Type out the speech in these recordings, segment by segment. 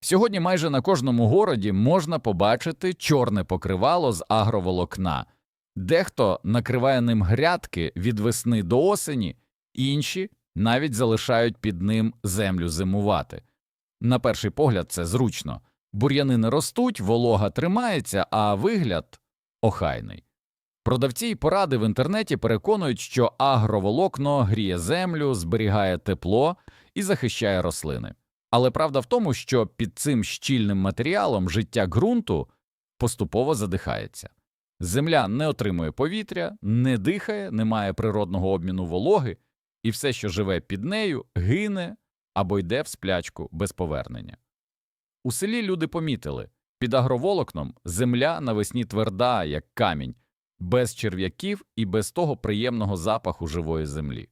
Сьогодні майже на кожному городі можна побачити чорне покривало з агроволокна. Дехто накриває ним грядки від весни до осені, інші навіть залишають під ним землю зимувати. На перший погляд це зручно. Бур'яни не ростуть, волога тримається, а вигляд охайний. Продавці й поради в інтернеті переконують, що агроволокно гріє землю, зберігає тепло і захищає рослини. Але правда в тому, що під цим щільним матеріалом життя ґрунту поступово задихається. Земля не отримує повітря, не дихає, не має природного обміну вологи, і все, що живе під нею, гине або йде в сплячку без повернення. У селі люди помітили під агроволокном земля навесні тверда, як камінь, без черв'яків і без того приємного запаху живої землі.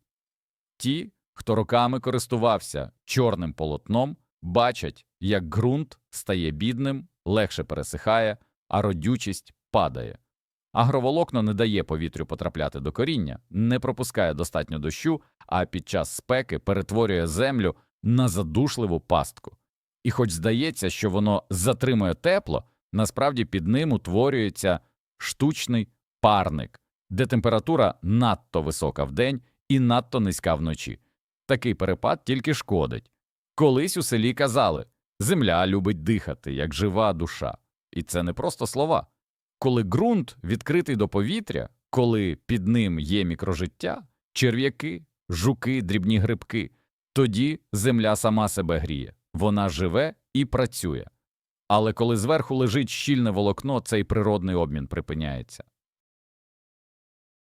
Ті, хто роками користувався чорним полотном, бачать, як ґрунт стає бідним, легше пересихає, а родючість падає. Агроволокно не дає повітрю потрапляти до коріння, не пропускає достатньо дощу, а під час спеки перетворює землю на задушливу пастку. І хоч здається, що воно затримує тепло, насправді під ним утворюється штучний парник, де температура надто висока вдень і надто низька вночі. Такий перепад тільки шкодить. Колись у селі казали земля любить дихати, як жива душа. І це не просто слова. Коли ґрунт відкритий до повітря, коли під ним є мікрожиття, черв'яки, жуки, дрібні грибки, тоді земля сама себе гріє, вона живе і працює. Але коли зверху лежить щільне волокно, цей природний обмін припиняється.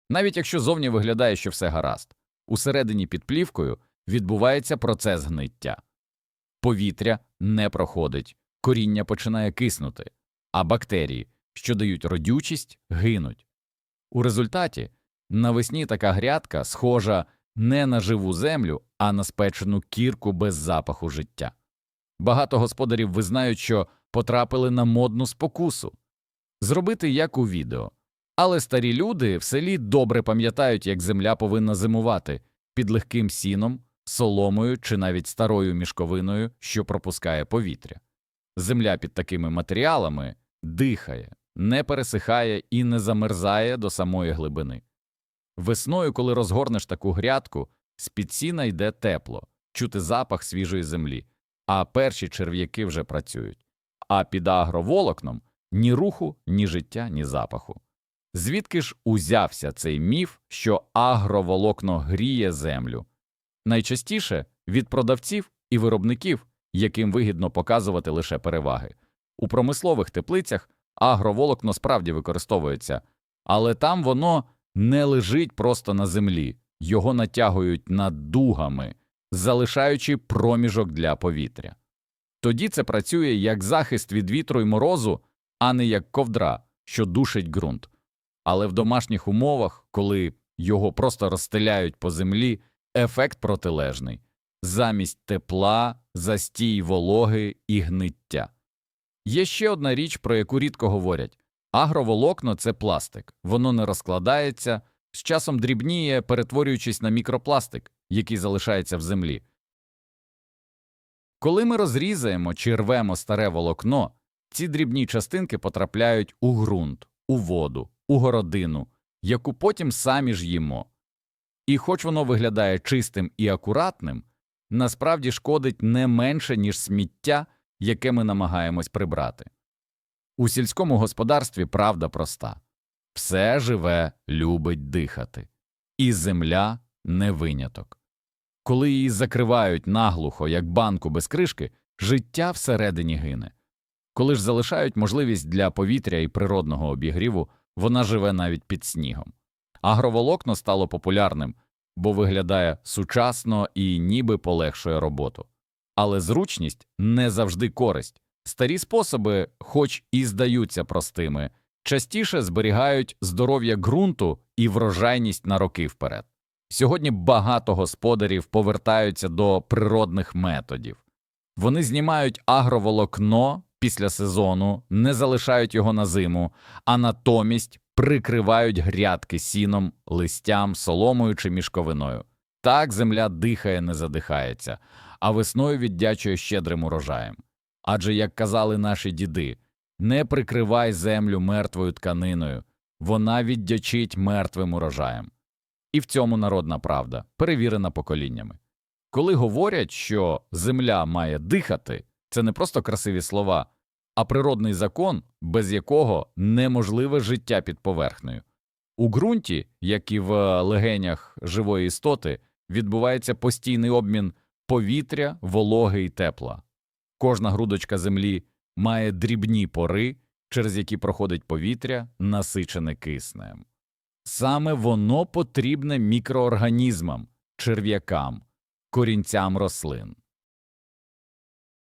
Навіть якщо зовні виглядає, що все гаразд, усередині під плівкою відбувається процес гниття. Повітря не проходить, коріння починає киснути, а бактерії, що дають родючість, гинуть. У результаті навесні така грядка схожа не на живу землю, а на спечену кірку без запаху життя. Багато господарів визнають, що потрапили на модну спокусу зробити як у відео. Але старі люди в селі добре пам'ятають, як земля повинна зимувати під легким сіном, соломою чи навіть старою мішковиною, що пропускає повітря. Земля під такими матеріалами дихає, не пересихає і не замерзає до самої глибини. Весною, коли розгорнеш таку грядку, з під сіна йде тепло, чути запах свіжої землі, а перші черв'яки вже працюють. А під агроволокном ні руху, ні життя, ні запаху. Звідки ж узявся цей міф, що агроволокно гріє землю? Найчастіше від продавців і виробників, яким вигідно показувати лише переваги. У промислових теплицях агроволокно справді використовується, але там воно не лежить просто на землі, його натягують над дугами, залишаючи проміжок для повітря. Тоді це працює як захист від вітру й морозу, а не як ковдра, що душить ґрунт. Але в домашніх умовах, коли його просто розстеляють по землі, ефект протилежний замість тепла, застій вологи і гниття. Є ще одна річ, про яку рідко говорять агроволокно це пластик, воно не розкладається, з часом дрібніє, перетворюючись на мікропластик, який залишається в землі. Коли ми розрізаємо чи рвемо старе волокно, ці дрібні частинки потрапляють у ґрунт, у воду, у городину, яку потім самі ж їмо. І хоч воно виглядає чистим і акуратним, насправді шкодить не менше, ніж сміття, яке ми намагаємось прибрати. У сільському господарстві правда проста все живе любить дихати, і земля не виняток. Коли її закривають наглухо, як банку без кришки, життя всередині гине. Коли ж залишають можливість для повітря і природного обігріву, вона живе навіть під снігом. Агроволокно стало популярним, бо виглядає сучасно і ніби полегшує роботу. Але зручність не завжди користь. Старі способи, хоч і здаються простими, частіше зберігають здоров'я ґрунту і врожайність на роки вперед. Сьогодні багато господарів повертаються до природних методів. Вони знімають агроволокно після сезону, не залишають його на зиму, а натомість прикривають грядки сіном, листям, соломою чи мішковиною. Так земля дихає, не задихається, а весною віддячує щедрим урожаєм. Адже, як казали наші діди, не прикривай землю мертвою тканиною, вона віддячить мертвим урожаєм. І в цьому народна правда, перевірена поколіннями. Коли говорять, що земля має дихати, це не просто красиві слова, а природний закон, без якого неможливе життя під поверхнею. У ґрунті, як і в легенях живої істоти, відбувається постійний обмін повітря, вологи і тепла. Кожна грудочка землі має дрібні пори, через які проходить повітря, насичене киснем. Саме воно потрібне мікроорганізмам, черв'якам, корінцям рослин.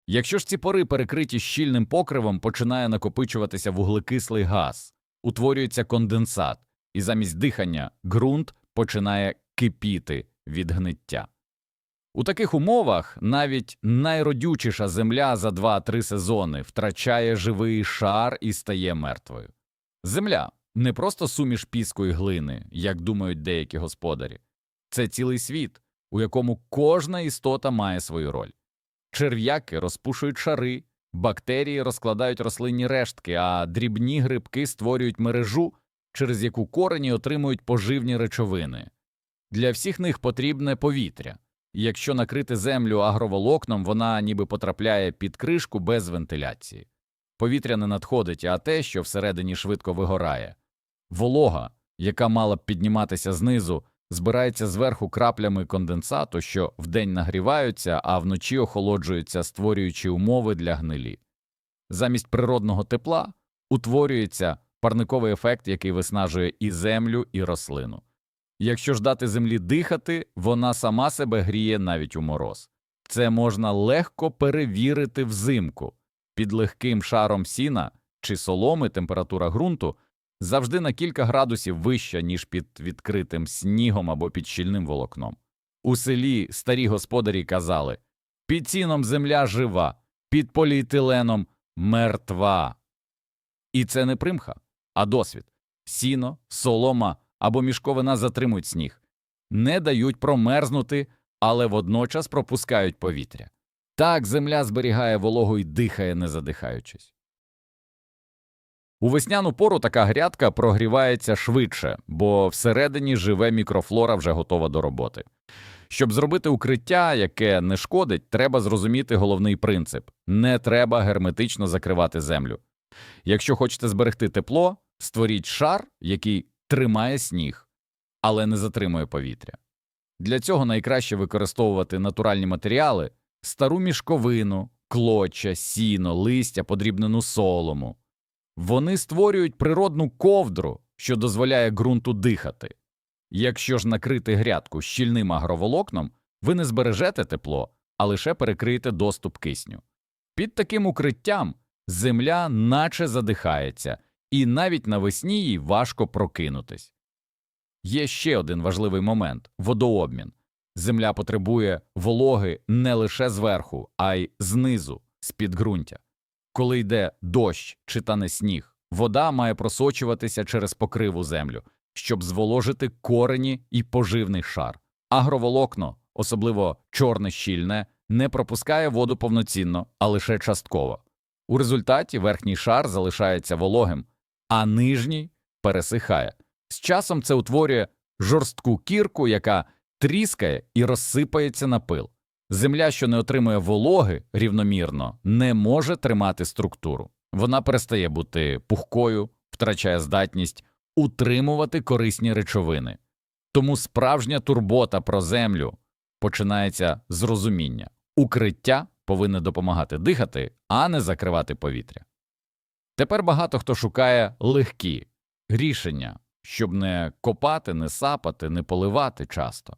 Якщо ж ці пори перекриті щільним покривом, починає накопичуватися вуглекислий газ, утворюється конденсат, і замість дихання ґрунт починає кипіти від гниття. У таких умовах навіть найродючіша земля за 2-3 сезони втрачає живий шар і стає мертвою. Земля не просто суміш піску і глини, як думають деякі господарі, це цілий світ, у якому кожна істота має свою роль. Черв'яки розпушують шари, бактерії розкладають рослинні рештки, а дрібні грибки створюють мережу, через яку корені отримують поживні речовини. Для всіх них потрібне повітря. і Якщо накрити землю агроволокном, вона ніби потрапляє під кришку без вентиляції. Повітря не надходить, а те, що всередині швидко вигорає. Волога, яка мала б підніматися знизу, збирається зверху краплями конденсату, що вдень нагріваються, а вночі охолоджуються, створюючи умови для гнилі. Замість природного тепла утворюється парниковий ефект, який виснажує і землю, і рослину. Якщо ж дати землі дихати, вона сама себе гріє навіть у мороз. Це можна легко перевірити взимку. Під легким шаром сіна чи соломи температура ґрунту завжди на кілька градусів вища, ніж під відкритим снігом або під щільним волокном. У селі старі господарі казали під сіном земля жива, під поліетиленом мертва. І це не примха, а досвід. Сіно, солома або мішковина затримують сніг, не дають промерзнути, але водночас пропускають повітря. Так земля зберігає вологу і дихає, не задихаючись. У весняну пору така грядка прогрівається швидше, бо всередині живе мікрофлора вже готова до роботи. Щоб зробити укриття, яке не шкодить, треба зрозуміти головний принцип не треба герметично закривати землю. Якщо хочете зберегти тепло, створіть шар, який тримає сніг, але не затримує повітря. Для цього найкраще використовувати натуральні матеріали, стару мішковину, клоча, сіно, листя, подрібнену солому. Вони створюють природну ковдру, що дозволяє ґрунту дихати. Якщо ж накрити грядку щільним агроволокном, ви не збережете тепло, а лише перекриєте доступ кисню. Під таким укриттям земля наче задихається, і навіть навесні їй важко прокинутись. Є ще один важливий момент водообмін. Земля потребує вологи не лише зверху, а й знизу, з підґрунтя. Коли йде дощ чи тане сніг, вода має просочуватися через покриву землю, щоб зволожити корені і поживний шар. Агроволокно, особливо чорне щільне, не пропускає воду повноцінно, а лише частково. У результаті верхній шар залишається вологим, а нижній пересихає. З часом це утворює жорстку кірку, яка тріскає і розсипається на пил. Земля, що не отримує вологи рівномірно, не може тримати структуру. Вона перестає бути пухкою, втрачає здатність утримувати корисні речовини. Тому справжня турбота про землю починається з розуміння. Укриття повинне допомагати дихати, а не закривати повітря. Тепер багато хто шукає легкі рішення, щоб не копати, не сапати, не поливати часто.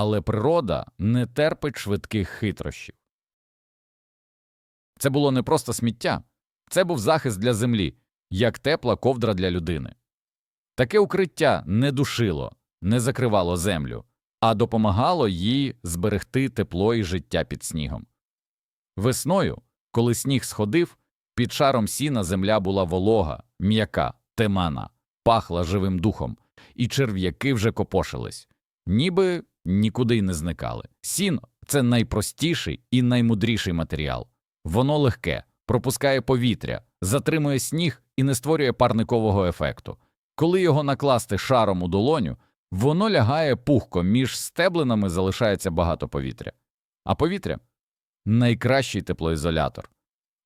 Але природа не терпить швидких хитрощів. Це було не просто сміття, це був захист для землі, як тепла ковдра для людини. Таке укриття не душило, не закривало землю, а допомагало їй зберегти тепло і життя під снігом. Весною, коли сніг сходив, під шаром сіна земля була волога, м'яка, темана, пахла живим духом, і черв'яки вже копошились, ніби нікуди й не зникали. Сіно це найпростіший і наймудріший матеріал. Воно легке, пропускає повітря, затримує сніг і не створює парникового ефекту. Коли його накласти шаром у долоню, воно лягає пухко, між стеблинами залишається багато повітря. А повітря найкращий теплоізолятор.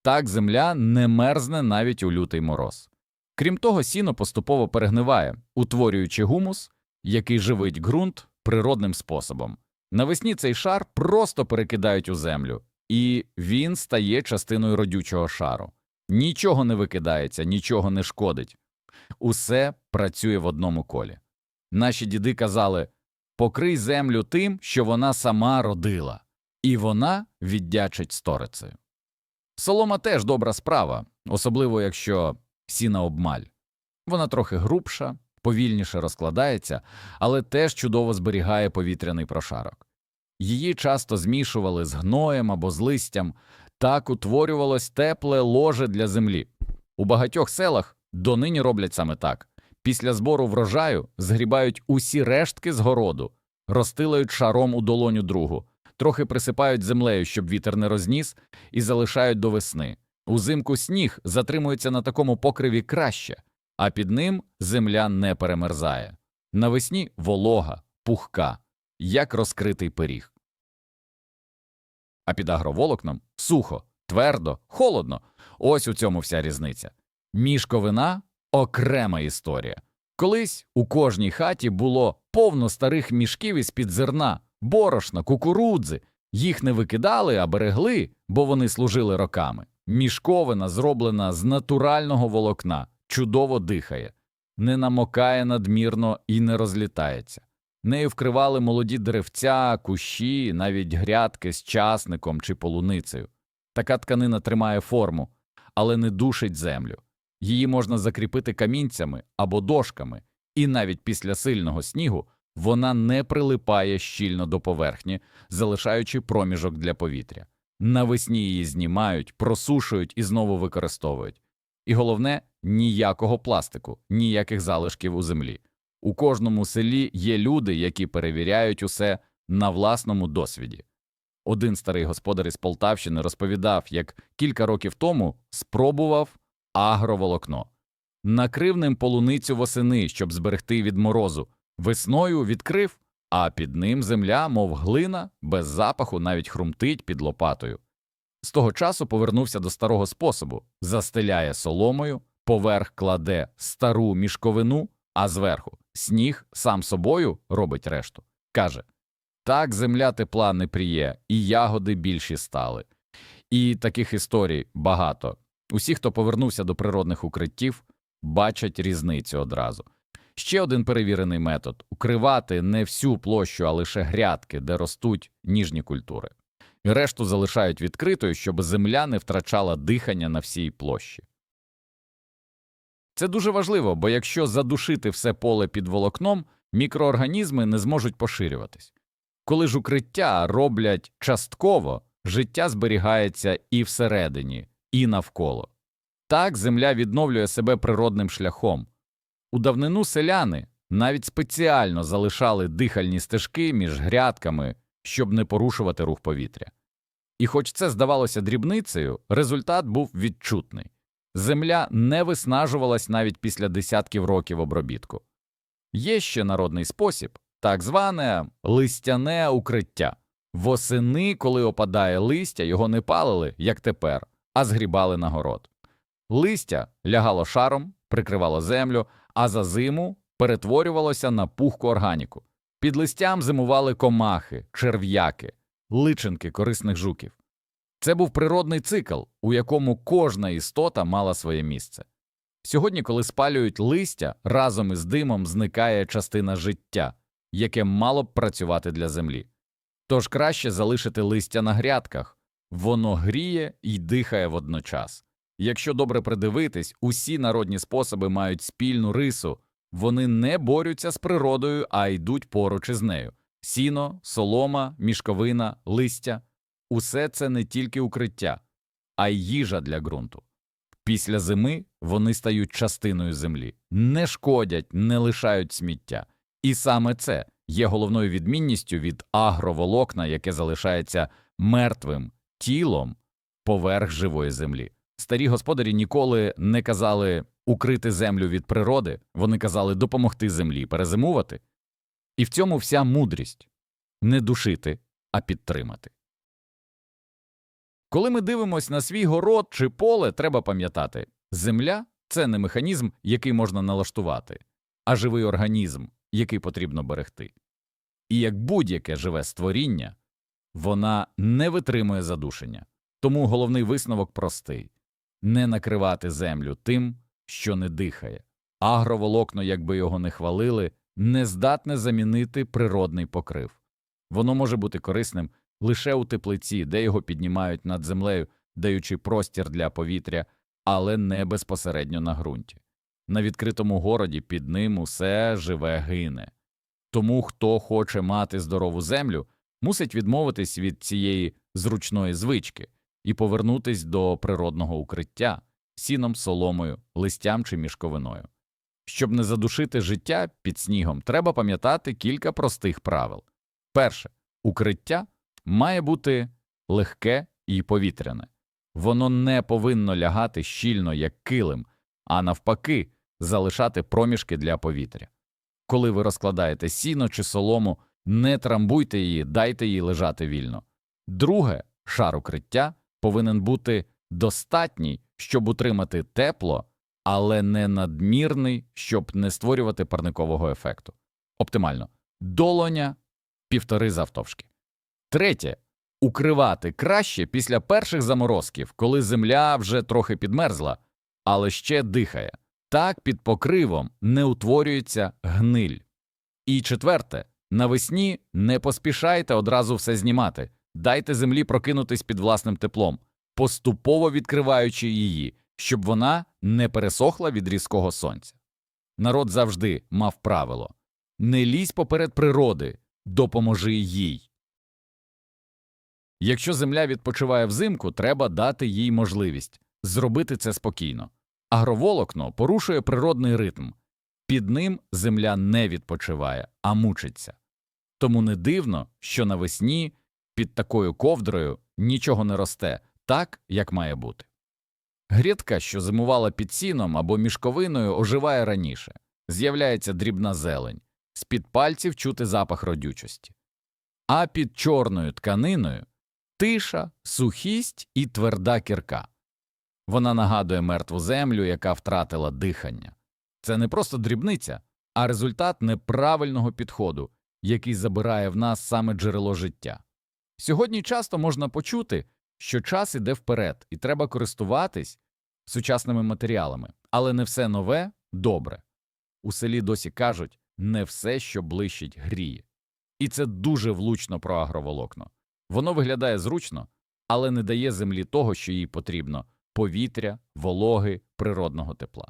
Так земля не мерзне навіть у лютий мороз. Крім того, сіно поступово перегниває, утворюючи гумус, який живить ґрунт природним способом. Навесні цей шар просто перекидають у землю, і він стає частиною родючого шару. Нічого не викидається, нічого не шкодить. Усе працює в одному колі. Наші діди казали покрий землю тим, що вона сама родила, і вона віддячить сторицею. Солома теж добра справа, особливо якщо сіна обмаль. Вона трохи грубша, повільніше розкладається, але теж чудово зберігає повітряний прошарок. Її часто змішували з гноєм або з листям, так утворювалось тепле ложе для землі. У багатьох селах донині роблять саме так. Після збору врожаю згрібають усі рештки з городу, розстилають шаром у долоню другу, трохи присипають землею, щоб вітер не розніс, і залишають до весни. Узимку сніг затримується на такому покриві краще, а під ним земля не перемерзає. Навесні волога, пухка, як розкритий пиріг. А під агроволокном сухо, твердо, холодно. Ось у цьому вся різниця. Мішковина окрема історія. Колись у кожній хаті було повно старих мішків із-під зерна, борошна, кукурудзи. Їх не викидали, а берегли, бо вони служили роками. Мішковина, зроблена з натурального волокна, чудово дихає, не намокає надмірно і не розлітається. Нею вкривали молоді деревця, кущі, навіть грядки з часником чи полуницею. Така тканина тримає форму, але не душить землю. Її можна закріпити камінцями або дошками, і навіть після сильного снігу вона не прилипає щільно до поверхні, залишаючи проміжок для повітря. Навесні її знімають, просушують і знову використовують. І головне ніякого пластику, ніяких залишків у землі. У кожному селі є люди, які перевіряють усе на власному досвіді. Один старий господар із Полтавщини розповідав, як кілька років тому спробував агроволокно. Накрив ним полуницю восени, щоб зберегти від морозу. Весною відкрив, а під ним земля, мов глина, без запаху навіть хрумтить під лопатою. З того часу повернувся до старого способу застеляє соломою, поверх кладе стару мішковину, а зверху сніг сам собою робить решту. Каже так земля тепла не пріє, і ягоди більші стали. І таких історій багато. Усі, хто повернувся до природних укриттів, бачать різницю одразу. Ще один перевірений метод укривати не всю площу, а лише грядки, де ростуть ніжні культури. Решту залишають відкритою, щоб земля не втрачала дихання на всій площі. Це дуже важливо, бо якщо задушити все поле під волокном, мікроорганізми не зможуть поширюватись. Коли ж укриття роблять частково, життя зберігається і всередині, і навколо. Так земля відновлює себе природним шляхом. У давнину селяни навіть спеціально залишали дихальні стежки між грядками, щоб не порушувати рух повітря. І хоч це здавалося дрібницею, результат був відчутний. Земля не виснажувалась навіть після десятків років обробітку. Є ще народний спосіб так зване листяне укриття. Восени, коли опадає листя, його не палили, як тепер, а згрібали на город. Листя лягало шаром, прикривало землю, а за зиму перетворювалося на пухку органіку. Під листям зимували комахи, черв'яки, личинки корисних жуків. Це був природний цикл, у якому кожна істота мала своє місце. Сьогодні, коли спалюють листя, разом із димом зникає частина життя, яке мало б працювати для землі. Тож краще залишити листя на грядках, воно гріє і дихає водночас. Якщо добре придивитись, усі народні способи мають спільну рису, вони не борються з природою, а йдуть поруч із нею. Сіно, солома, мішковина, листя усе це не тільки укриття, а й їжа для ґрунту. Після зими вони стають частиною землі, не шкодять, не лишають сміття. І саме це є головною відмінністю від агроволокна, яке залишається мертвим тілом поверх живої землі. Старі господарі ніколи не казали укрити землю від природи, вони казали допомогти землі перезимувати. І в цьому вся мудрість не душити, а підтримати. Коли ми дивимося на свій город чи поле, треба пам'ятати земля це не механізм, який можна налаштувати, а живий організм, який потрібно берегти. І як будь-яке живе створіння, вона не витримує задушення. Тому головний висновок простий не накривати землю тим, що не дихає. Агроволокно, якби його не хвалили, не здатне замінити природний покрив. Воно може бути корисним лише у теплиці, де його піднімають над землею, даючи простір для повітря, але не безпосередньо на ґрунті. На відкритому городі під ним усе живе гине. Тому хто хоче мати здорову землю, мусить відмовитись від цієї зручної звички і повернутись до природного укриття сіном, соломою, листям чи мішковиною. Щоб не задушити життя під снігом, треба пам'ятати кілька простих правил. Перше, укриття має бути легке і повітряне. Воно не повинно лягати щільно, як килим, а навпаки, залишати проміжки для повітря. Коли ви розкладаєте сіно чи солому, не трамбуйте її, дайте їй лежати вільно. Друге, шар укриття повинен бути достатній, щоб утримати тепло, але не надмірний, щоб не створювати парникового ефекту. Оптимально долоня півтори завтовшки. Третє укривати краще після перших заморозків, коли земля вже трохи підмерзла, але ще дихає. Так під покривом не утворюється гниль. І четверте навесні не поспішайте одразу все знімати, дайте землі прокинутись під власним теплом, поступово відкриваючи її, щоб вона не пересохла від різкого сонця. Народ завжди мав правило не лізь поперед природи, допоможи їй. Якщо земля відпочиває взимку, треба дати їй можливість зробити це спокійно. Агроволокно порушує природний ритм, під ним земля не відпочиває, а мучиться. Тому не дивно, що навесні під такою ковдрою нічого не росте так, як має бути. Грядка, що зимувала під сіном або мішковиною, оживає раніше, з'являється дрібна зелень, з під пальців чути запах родючості. А під чорною тканиною тиша, сухість і тверда кірка. Вона нагадує мертву землю, яка втратила дихання. Це не просто дрібниця, а результат неправильного підходу, який забирає в нас саме джерело життя. Сьогодні часто можна почути, що час іде вперед, і треба користуватись сучасними матеріалами, але не все нове добре. У селі досі кажуть не все, що блищить, гріє. І це дуже влучно про агроволокно. Воно виглядає зручно, але не дає землі того, що їй потрібно повітря, вологи, природного тепла.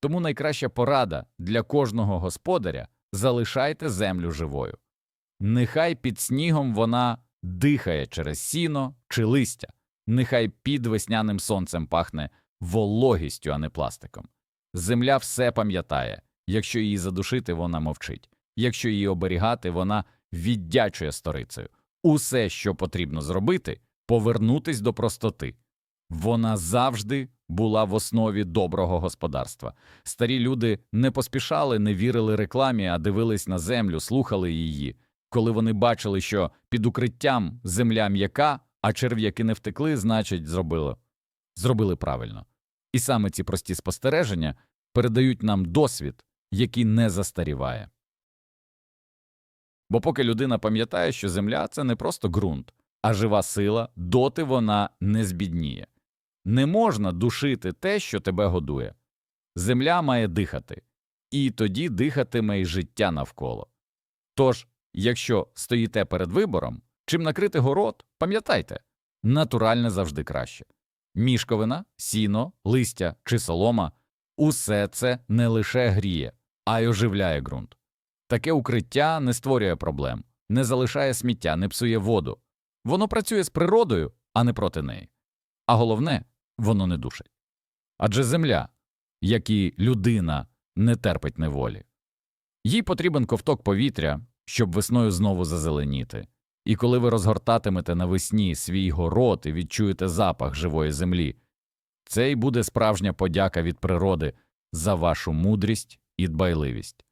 Тому найкраща порада для кожного господаря залишайте землю живою. Нехай під снігом вона дихає через сіно чи листя, нехай під весняним сонцем пахне вологістю, а не пластиком. Земля все пам'ятає якщо її задушити, вона мовчить, якщо її оберігати, вона віддячує сторицею. Усе, що потрібно зробити, повернутись до простоти. Вона завжди була в основі доброго господарства. Старі люди не поспішали, не вірили рекламі, а дивились на землю, слухали її. Коли вони бачили, що під укриттям земля м'яка, а черв'яки не втекли, значить, зробили. зробили правильно. І саме ці прості спостереження передають нам досвід, який не застаріває. Бо поки людина пам'ятає, що земля це не просто ґрунт, а жива сила, доти вона не збідніє. Не можна душити те, що тебе годує. Земля має дихати, і тоді дихатиме й життя навколо. Тож, якщо стоїте перед вибором, чим накрити город, пам'ятайте натуральне завжди краще. Мішковина, сіно, листя чи солома усе це не лише гріє, а й оживляє ґрунт. Таке укриття не створює проблем, не залишає сміття, не псує воду. Воно працює з природою, а не проти неї. А головне, воно не душить. Адже земля, як і людина, не терпить неволі. Їй потрібен ковток повітря, щоб весною знову зазеленіти, І коли ви розгортатимете навесні свій город і відчуєте запах живої землі, це й буде справжня подяка від природи за вашу мудрість і дбайливість.